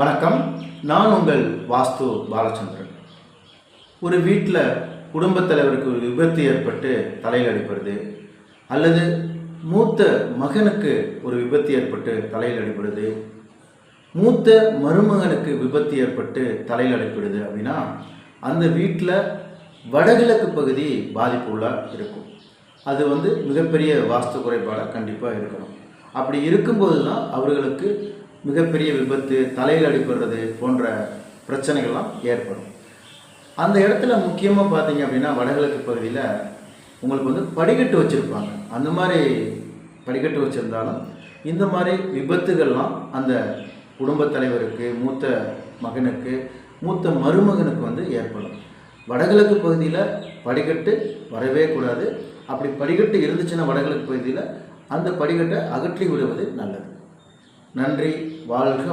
வணக்கம். நான் உங்கள் வாஸ்து பாலச்சந்திரன். ஒரு வீட்டில் குடும்பத் தலைவருக்கு ஒரு விபத்து ஏற்பட்டு தலையில் அடிப்படுது அல்லது மூத்த மகனுக்கு ஒரு விபத்து ஏற்பட்டு தலையில் அடிப்படுது மூத்த மருமகனுக்கு விபத்து ஏற்பட்டு தலையில் அடிப்படுது அப்படின்னா அந்த வீட்டில் வடகிழக்கு பகுதி பாதிப்புள்ளாக இருக்கும். அது வந்து மிகப்பெரிய வாஸ்து குறைபாடாக கண்டிப்பாக இருக்கணும். அப்படி இருக்கும்போது தான் அவர்களுக்கு மிகப்பெரிய விபத்து தலையில் அடிபடுறது போன்ற பிரச்சனைகள்லாம் ஏற்படும். அந்த இடத்துல முக்கியமாக பார்த்தீங்க அப்படின்னா வடகிழக்கு பகுதியில் உங்களுக்கு வந்து படிக்கட்டு வச்சுருப்பாங்க. அந்த மாதிரி படிக்கட்டு வச்சுருந்தாலும் இந்த மாதிரி விபத்துகள்லாம் அந்த குடும்பத் தலைவருக்கு மூத்த மகனுக்கு மூத்த மருமகனுக்கு வந்து ஏற்படும். வடகிழக்கு பகுதியில் படிக்கட்டு வரவே கூடாது. அப்படி படிக்கட்டு இருந்துச்சுன்னா வடகிழக்கு பகுதியில் அந்த படிக்கட்டை அகற்றி விடுவது நல்லது. நன்றி வாழ்க